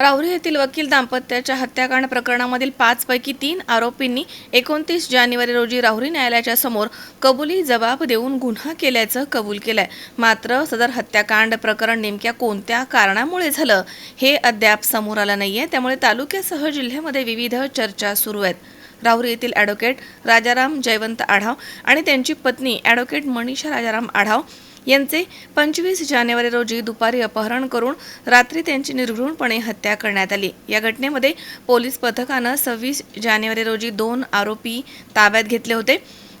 राहुरी येथील वकील दाम्पत्याच्या हत्याकांड प्रकरणामधील पाचपैकी तीन आरोपींनी एकोणतीस जानेवारी रोजी राहुरी न्यायालयाच्या समोर कबुली जबाब देऊन गुन्हा केल्याचं कबूल केलंय. मात्र सदर हत्याकांड प्रकरण नेमक्या कोणत्या कारणामुळे झालं हे अद्याप समोर आलं नाहीये. त्यामुळे तालुक्यासह जिल्ह्यामध्ये विविध चर्चा सुरू आहेत. राहुरी येथील ॲडव्होकेट राजाराम जयवंत आढाव आणि त्यांची पत्नी ॲडव्होकेट मनीषा राजाराम आढाव यांचे पंचवीस जानेवारी रोजी दुपारी अपहरण करून रात्री त्यांची निर्घृणपणे हत्या करण्यात आली. या घटनेमध्ये पोलीस पथकानं सव्वीस जानेवारी रोजी दोन आरोपी ताब्यात घेतले होते.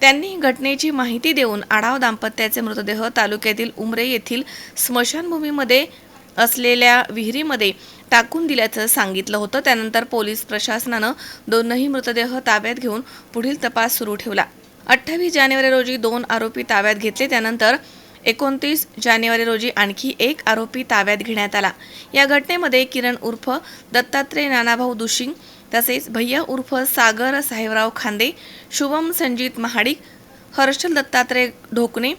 त्यांनी घटनेची माहिती देऊन आढाव दाम्पत्याचे मृतदेह तालुक्यातील उमरे येथील स्मशानभूमीमध्ये असलेल्या विहिरीमध्ये टाकून दिल्याचं सांगितलं होतं. त्यानंतर पोलीस प्रशासनानं दोनही मृतदेह ताब्यात घेऊन पुढील तपास सुरू ठेवला. अठ्ठावीस जानेवारी रोजी दोन आरोपी ताब्यात घेतले. त्यानंतर एकोणतीस जानेवारी रोजी आणखी एक आरोपी ताब्यात घेण्यात आला. या घटनेमध्ये किरण उर्फ दत्तात्रय नानाभाऊ दुशिंग तसेच भैया उर्फ सागर साहेबराव खांदे शुभम संजित महाडिक हर्षल दत्तात्रय ढोकणे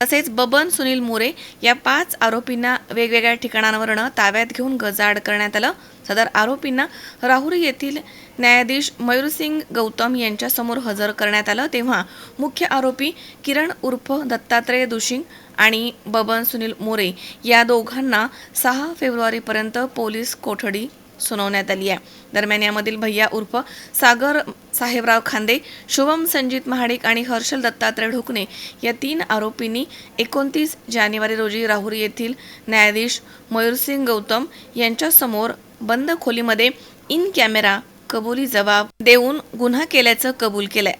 तसेच बबन सुनील मोरे या पाच आरोपींना वेगवेगळ्या ठिकाणांवरनं ताब्यात घेऊन गजाड करण्यात आलं. सदर आरोपींना राहुरी येथील न्यायाधीश मयूरसिंग गौतम यांच्यासमोर हजर करण्यात आलं. तेव्हा मुख्य आरोपी किरण उर्फ दत्तात्रय दुशिंग आणि बबन सुनील मोरे या दोघांना सहा फेब्रुवारीपर्यंत पोलीस कोठडी सुनावण्यात आली आहे. दरम्यान यामधील भैया उर्फ सागर साहेबराव खांदे शुभम संजित महाडिक आणि हर्षल दत्तात्रय ढोकणे या तीन आरोपींनी एकोणतीस जानेवारी रोजी राहुरी येथील न्यायाधीश मयूरसिंग गौतम यांच्यासमोर बंद खोलीमध्ये इन कॅमेरा कबुली जबाब देऊन गुन्हा केल्याचं कबूल केलंय.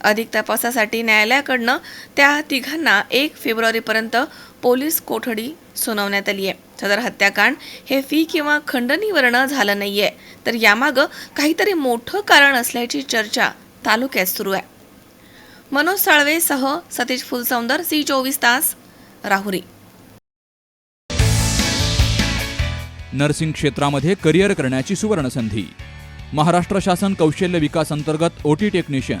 अधिक तपासासाठी न्यायालयाकडनं त्या तिघांना एक फेब्रुवारीपर्यंत पोलीस कोठडी सुनावण्यात आली आहे सदर हत्याकांड हे फी किंवा खंडणीवरनं झालं नाही आहे तर यामागं काहीतरी मोठं कारण असल्याची चर्चा तालुक्यात सुरू आहे. मनोज साळवेसह सतीश फुलसौंदर सी चोवीस तास राहुरी. नर्सिंग क्षेत्रामध्ये करिअर करण्याची सुवर्णसंधी. महाराष्ट्र शासन कौशल्य विकास अंतर्गत OT technician.